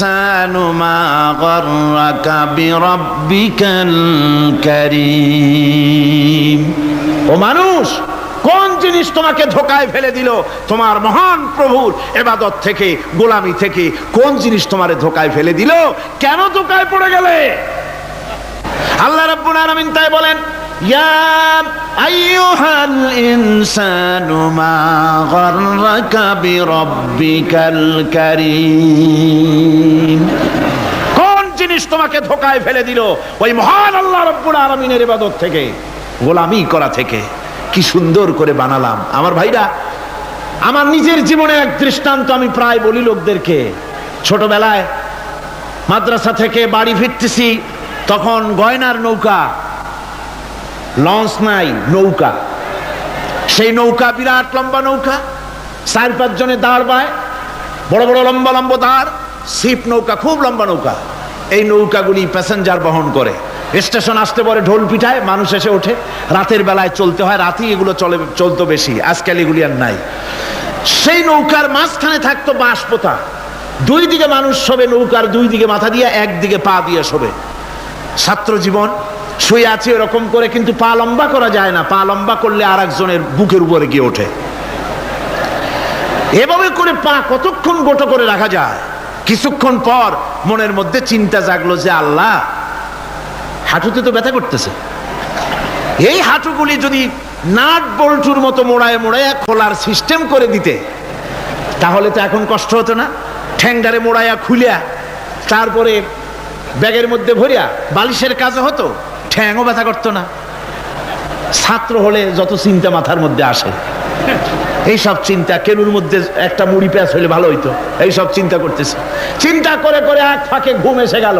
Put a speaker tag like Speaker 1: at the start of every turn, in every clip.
Speaker 1: ইনসানু মা গররাকা বিরাব্বিকাল কারীম ও মানুষ, কোন জিনিস তোমাকে ধোকায় ফেলে দিল? তোমার মহান প্রভুর এবাদত থেকে, গোলামি থেকে কোন জিনিস তোমারে ধোকায় ফেলে দিল? কেন ধোকায় পড়ে গেলে? আল্লাহ রাব্বুল আলামিন তাই বলেন কোন জিনিস তোমাকে ধোকায় ফেলে দিল? ওই মহান আল্লাহ রাব্বুল আলামিনের ইবাদত থেকে, গোলামি করা থেকে। কি সুন্দর করে বানালাম। আমার ভাইরা, আমার নিজের জীবনে এক দৃষ্টান্ত আমি প্রায় বলি লোকদেরকে। ছোটবেলায় মাদ্রাসা থেকে বাড়ি ফিরতেছি, তখন গয়নার নৌকা লঞ্চ নাই, নৌকা। সেই নৌকা বিরাট লম্বা নৌকা, চার পাঁচ জনে দাঁড় পায় বড় বড় লম্বা লম্বা দাঁড় সিপ নৌকা, খুব লম্বা নৌকা। এই নৌকাগুলি প্যাসেঞ্জার বহন করে। স্টেশন আসতে পরে ঢোল পিঠায়, মানুষ এসে ওঠে। রাতের বেলায় চলতে হয়, রাতেই এগুলো চলে, চলতো বেশি, আজকাল এগুলি আর নাই। সেই নৌকার মাঝখানে থাকতো বাঁশ পোতা দুই দিকে মানুষ শোবে নৌকার দুই দিকে মাথা দিয়ে একদিকে পা দিয়ে শোবে। ছাত্র জীবন শুয়ে আছে এরকম করে, কিন্তু পা লম্বা করা যায় না। পা লম্বা করলে আর একজনের বুকের উপরে গিয়ে ওঠে। এভাবে করে পা কতক্ষণ গোটো করে রাখা যায়? কিছুক্ষণ পর মনের মধ্যে চিন্তা জাগলো যে, আল্লাহ, হাঁটুতে তো ব্যথা করতেছে। এই হাঁটুগুলি যদি নাট বল্টুর মতো মোড়ায় মোড়ায় খোলার সিস্টেম করে দিতে, তাহলে তো এখন কষ্ট হতো না। ঠ্যাংডারে মোড়াইয়া খুলিয়া, তারপরে ব্যাগের মধ্যে ভরিয়া, বালিশের কাজে হতো। ঠ্যাংও ব্যথা করতো না। ছাত্র হলে যত চিন্তা মাথার মধ্যে আসে, এইসব চিন্তা কেনুর মধ্যে একটা মুড়ি প্যাঁচ হলে ভালো হইতো, এইসব চিন্তা করতেছে। চিন্তা করে করে এক ফাঁকে ঘুম এসে গেল।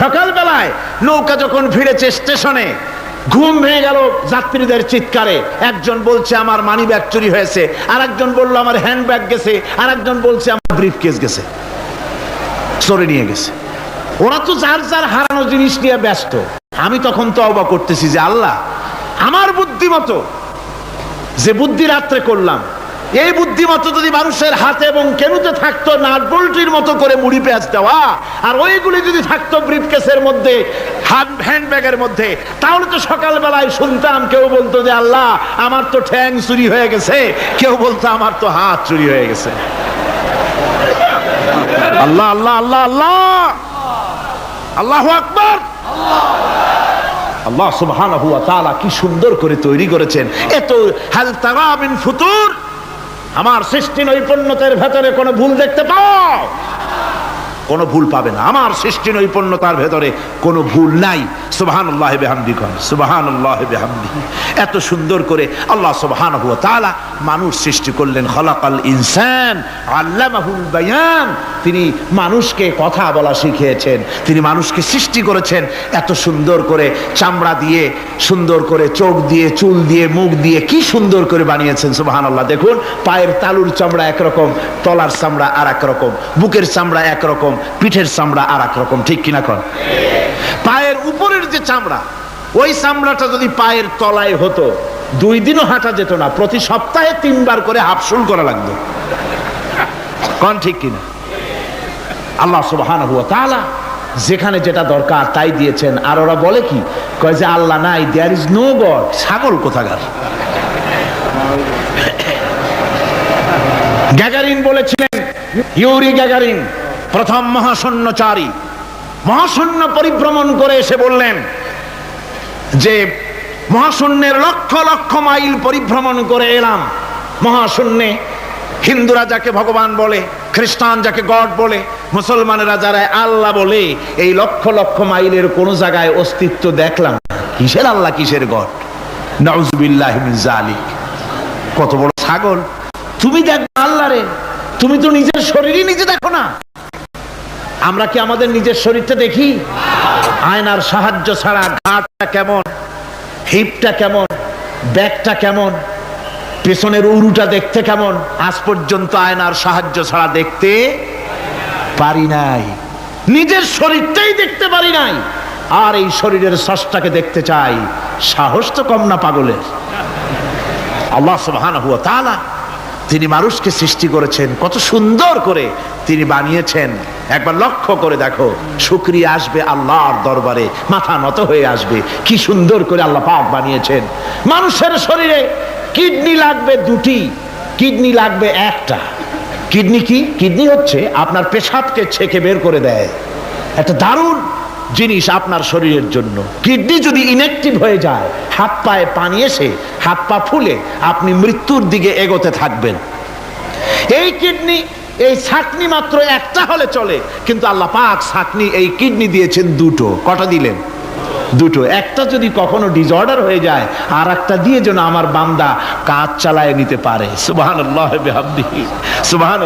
Speaker 1: সকালবেলায় নৌকা যখন ফিরেছে স্টেশনে, ঘুম ভেঙে গেল যাত্রীদের চিৎকারে। একজন বলছে, আমার মানি ব্যাগ চুরি হয়েছে। আর একজন বলল, আমার হ্যান্ড ব্যাগ গেছে। আর একজন বলছে, আমার ব্রিফ কেস গেছে। চোরে নিয়ে গেছে। ওরা তো যার যার হারানো জিনিস নিয়ে ব্যস্ত। আমি তখন তো অবাক করতেছি যে আল্লাহ, আমার বুদ্ধিমতো যে বুদ্ধি রাত্রে করলাম, এই বুদ্ধিমতো যদি মানুষের হাতে এবং কেনুতে থাকতো নাট বল্টির মতো করে মুড়ি পেঁয়াজ দেওয়া, আর ওইগুলি যদি থাকতো ব্রিফকেসের মধ্যে হ্যান্ড ব্যাগের মধ্যে, তাহলে তো সকালবেলায় শুনতাম কেউ বলতো যে আল্লাহ, আমার তো ঠ্যাং চুরি হয়ে গেছে। কেউ বলতো আমার তো হাত চুরি হয়ে গেছে। আল্লাহ আল্লাহ আল্লাহ আল্লাহ! আল্লাহ আকবর! আল্লাহ সুবহানাহু ওয়া তাআলা কি সুন্দর করে তৈরি করেছেন। এত হাল তারা ফুতুর, আমার সৃষ্টি নৈপুণ্যতার ভেতরে কোনো ভুল দেখতে পাও? কোনো ভুল পাবে না। আমার সৃষ্টি নৈপুণ্যতার ভেতরে কোনো ভুল নাই। সুবহানাল্লাহ বিহামদি কন। সুবহানাল্লাহ বিহামদি। এত সুন্দর করে আল্লাহ সুবহানাহু ওয়া তাআলা মানুষ সৃষ্টি করলেন। খলাকাল ইনসান, আল্লামাহুল বায়ান। তিনি মানুষকে কথা বলা শিখিয়েছেন। তিনি মানুষকে সৃষ্টি করেছেন। এত সুন্দর করে চামড়া দিয়ে, সুন্দর করে চোখ দিয়ে, চুল দিয়ে, মুখ দিয়ে কি সুন্দর করে বানিয়েছেন। সুবহানাল্লাহ। দেখুন, পায়ের তালুর চামড়া একরকম, তলার চামড়া আর এক রকম, বুকের চামড়া একরকম পিঠের চামড়া আর এক রকম, ঠিক কিনা কর পায়ের উপরের যে চামড়া, ওই চামড়াটা যদি পায়ের তলায় হতো, দুই দিনও হাঁটা যেত না, প্রতি সপ্তাহে তিনবার করে হাফসুল করা লাগতো। কন ঠিক কিনা? আল্লাহ সুবহান হুয়া তাআলা যেখানে যেটা দরকার তাই দিয়েছেন। আর ওরা বলে কি? কয় যে, আল্লাহ নাই দেয়ার ইজ নো গড ছাগল কোথাকার? গ্যাগারিন বলেছিলেন, ইউরি গ্যাগারিন। প্রথম মহাশূন্যচারী। মহাশূন্য পরিভ্রমণ করে এসে বললেন যে, মহাশূন্যের লক্ষ লক্ষ মাইল পরিভ্রমণ করে এলাম। মহাশূন্যে হিন্দুরা যাকে ভগবান বলে, খ্রিস্টান যাকে গড বলে মুসলমানেরা যারা আল্লাহ বলে এই লক্ষ লক্ষ মাইলের কোন জায়গায় অস্তিত্ব দেখলাম। কিসের আল্লাহ, কিসের গড? জালিক কত বড় ছাগল। তুমি দেখো আল্লাহ রে তুমি তো নিজের শরীরই নিজে দেখো না। আমরা কি আমাদের নিজের শরীরটা দেখি? আয়নার সাহায্য ছাড়া ঘাটটা কেমন? হিপটা কেমন? ব্যাগটা কেমন? পেছনের উরুটা দেখতে কেমন? আজ পর্যন্ত আয়নার সাহায্য ছাড়া দেখতে পারি নাই। নিজের শরীরটাই দেখতে পারি নাই। আর এই শরীরের সষ্টাকে দেখতে চাই। সাহস তো কম না পাগলের। আল্লাহ সুবহানাহু ওয়া তাআলা তিনি মানুষকে সৃষ্টি করেছেন। কত সুন্দর করে তিনি বানিয়েছেন। একবার লক্ষ্য করে দেখো, শুক্রিয়া আসবে আল্লাহর দরবারে, মাথা নত হয়ে আসবে। কি সুন্দর করে আল্লাহ পাক বানিয়েছেন। মানুষের শরীরে কিডনি লাগবে দুটি, কিডনি লাগবে একটা। কিডনি কি? কিডনি হচ্ছে আপনার পেশাবকে ছেকে বের করে দেয়। একটা দারুণ জিনিস আপনার শরীরের জন্য। কিডনি যদি ইনঅ্যাক্টিভ হয়ে যায়, হাত পায়ে পানি এসে, হাত পা ফুলে, আপনি মৃত্যুর দিকে এগোতে থাকবেন। এই কিডনি, এই ছাকনি মাত্র একটা হলে চলে, কিন্তু আল্লাহ পাক ছাকনি, এই কিডনি দিয়েছেন দুটো। কটা দিলেন? দুটো। একটা যদি কখনো ডিসঅর্ডার হয়ে যায় আর একটা দিয়ে যেন আমার বান্দা কাজ চালায় নিতে পারে। সুবাহান আল্লাহ সুবাহান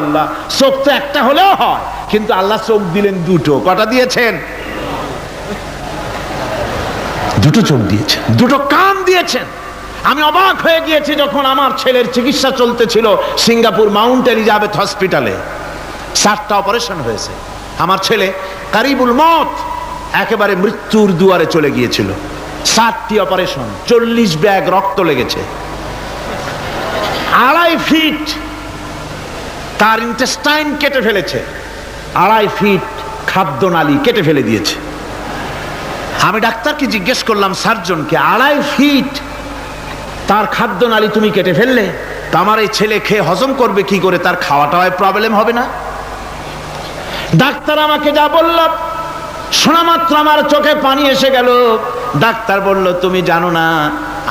Speaker 1: চোখ তো একটা হলেও হয়, কিন্তু আল্লাহ চোখ দিলেন দুটো। কটা দিয়েছেন? দুটো চোখ দিয়েছেন। দুটো কান দিয়েছেন। আমি অবাক হয়ে গিয়েছি যখন আমার ছেলের চিকিৎসা চলতেছিল সিঙ্গাপুর মাউন্ট এলিজাবেথ হসপিটালে। সাতটা অপারেশন হয়েছে। আমার ছেলে কারিবুল মত একেবারে মৃত্যুর দুয়ারে চলে গিয়েছিল। সাতটি অপারেশন, চল্লিশ ব্যাগ রক্ত লেগেছে। আড়াই ফিট তার ইন্টেস্টাইন কেটে ফেলেছে। আড়াই ফিট খাদ্যনালী কেটে ফেলে দিয়েছে। আমি ডাক্তারকে জিজ্ঞেস করলাম, সার্জনকে, আড়াই ফিট, তার খাদ্যনালী তুমি কেটে ফেললে? তা আমার এই ছেলে খেয়ে হজম করবে কি করে? তার খাওয়াটায় প্রবলেম হবে না। ডাক্তার আমাকে যা বলল শোনা মাত্র আমার চোখে পানি এসে গেল। ডাক্তার বলল, তুমি জানো না,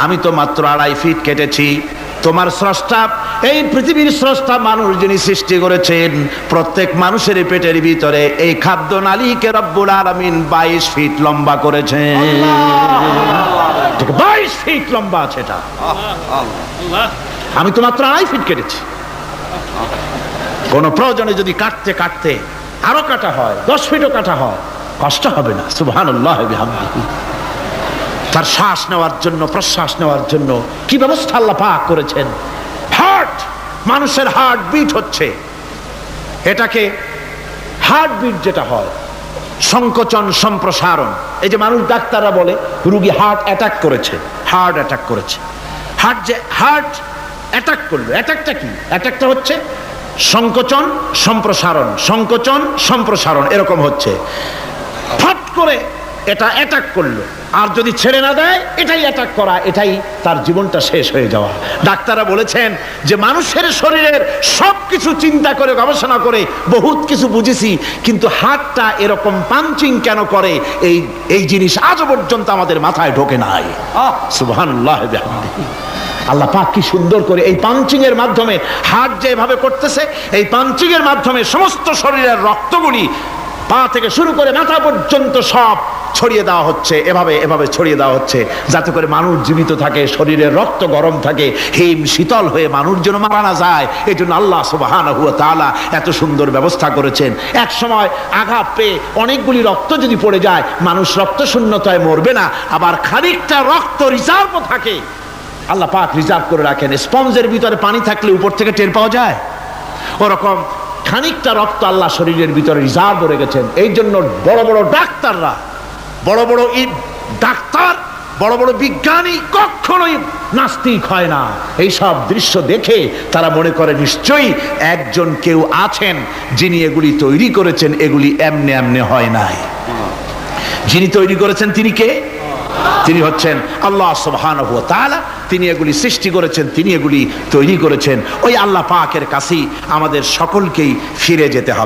Speaker 1: আমি তো মাত্র আড়াই ফিট কেটেছি। তোমার স্রষ্টা এই পৃথিবীর স্রষ্টা মানুষ যিনি সৃষ্টি করেছেন প্রত্যেক মানুষের পেটের ভিতরে এই খাদ্য নালীকে রব্বুল আলমিন বাইশ ফিট লম্বা করেছেন। বাইশ ফিট লম্বা আছে এটা। আমি তো মাত্র আড়াই ফিট কেটেছি। কোন প্রয়োজনে যদি কাটতে কাটতে আরও কাটা হয় দশ ফিটও কাটা হয় কষ্ট হবে না। সুবহান তার শ্বাস নেওয়ার জন্য, প্রশ্বাস নেওয়ার জন্য কি ব্যবস্থা আল্লাহ পাক করেছেন? হার্ট মানুষের হার্ট বিট হচ্ছে। এটাকে হার্ট বিট যেটা হয়, সংকোচন, সম্প্রসারণ। এই যে মানুষ ডাক্তাররা বলে, রুগী হার্ট অ্যাটাক করেছে হার্ট অ্যাটাক করেছে। হার্ট যে হার্ট অ্যাটাক করল অ্যাটাকটা কি? অ্যাটাকটা হচ্ছে সংকোচন, সম্প্রসারণ। সংকোচন, সম্প্রসারণ, এরকম হচ্ছে। ফট করে এটা অ্যাটাক করল। আর যদি ছেড়ে না দেয়, এটাই অ্যাটাক করা, এটাই তার জীবনটা শেষ হয়ে যাওয়া। ডাক্তাররা বলেছেন যে মানুষের শরীরের সব কিছু চিন্তা করে, গবেষণা করে, বহুত কিছু বুঝেছি, কিন্তু হাতটা এরকম পাঞ্চিং কেন করে, এই এই জিনিস আজও পর্যন্ত আমাদের মাথায় ঢোকে নাই। সুবহানাল্লাহ। আল্লাহ পাক কি সুন্দর করে এই পাঞ্চিং এর মাধ্যমে হার্ট যেভাবে করতেছে, এই পাঞ্চিং এর মাধ্যমে সমস্ত শরীরের রক্তগুলি পা থেকে শুরু করে মাথা পর্যন্ত সব ছড়িয়ে দেওয়া হচ্ছে, এভাবে এভাবে ছড়িয়ে দেওয়া হচ্ছে। যাতে করে মানুষ জীবিত থাকে শরীরের রক্ত গরম থাকে, হিম শীতল হয়ে মানুষ যেন মারা না যায়। এই জন্য আল্লাহ সুবাহান হুয়া তালা এত সুন্দর ব্যবস্থা করেছেন। এক সময় আঘাত পেয়ে অনেকগুলি রক্ত যদি পড়ে যায়, মানুষ রক্ত শূন্যতায় মরবে না। আবার খানিকটা রক্ত রিজার্ভ থাকে। আল্লাহ পাক রিজার্ভ করে রাখেন। স্পঞ্জের ভিতরে পানি থাকলে উপর থেকে টের পাওয়া যায়। ওরকম খানিকটা রক্ত আল্লাহ শরীরের ভিতরে রিজার্ভ রেখেছেন। এই জন্য বড় বড় ডাক্তাররা বড় বড় ডাক্তার, বড় বড় বিজ্ঞানী কখনোই নাস্তিক হয় না। এই সব দৃশ্য দেখে তারা মনে করে নিশ্চয়ই একজন কেউ আছেন যিনি এগুলি তৈরি করেছেন, এগুলি এমনে এমনে হয় নাই। যিনি তৈরি করেছেন তিনি কে? তিনি হচ্ছেন আল্লাহ তাআলা, তিনি এগুলি সৃষ্টি করেছেন, তিনি এগুলি তৈরি করেছেন। ওই আল্লাহ পাকের কাছেই আমাদের সকলকেই ফিরে যেতে হবে।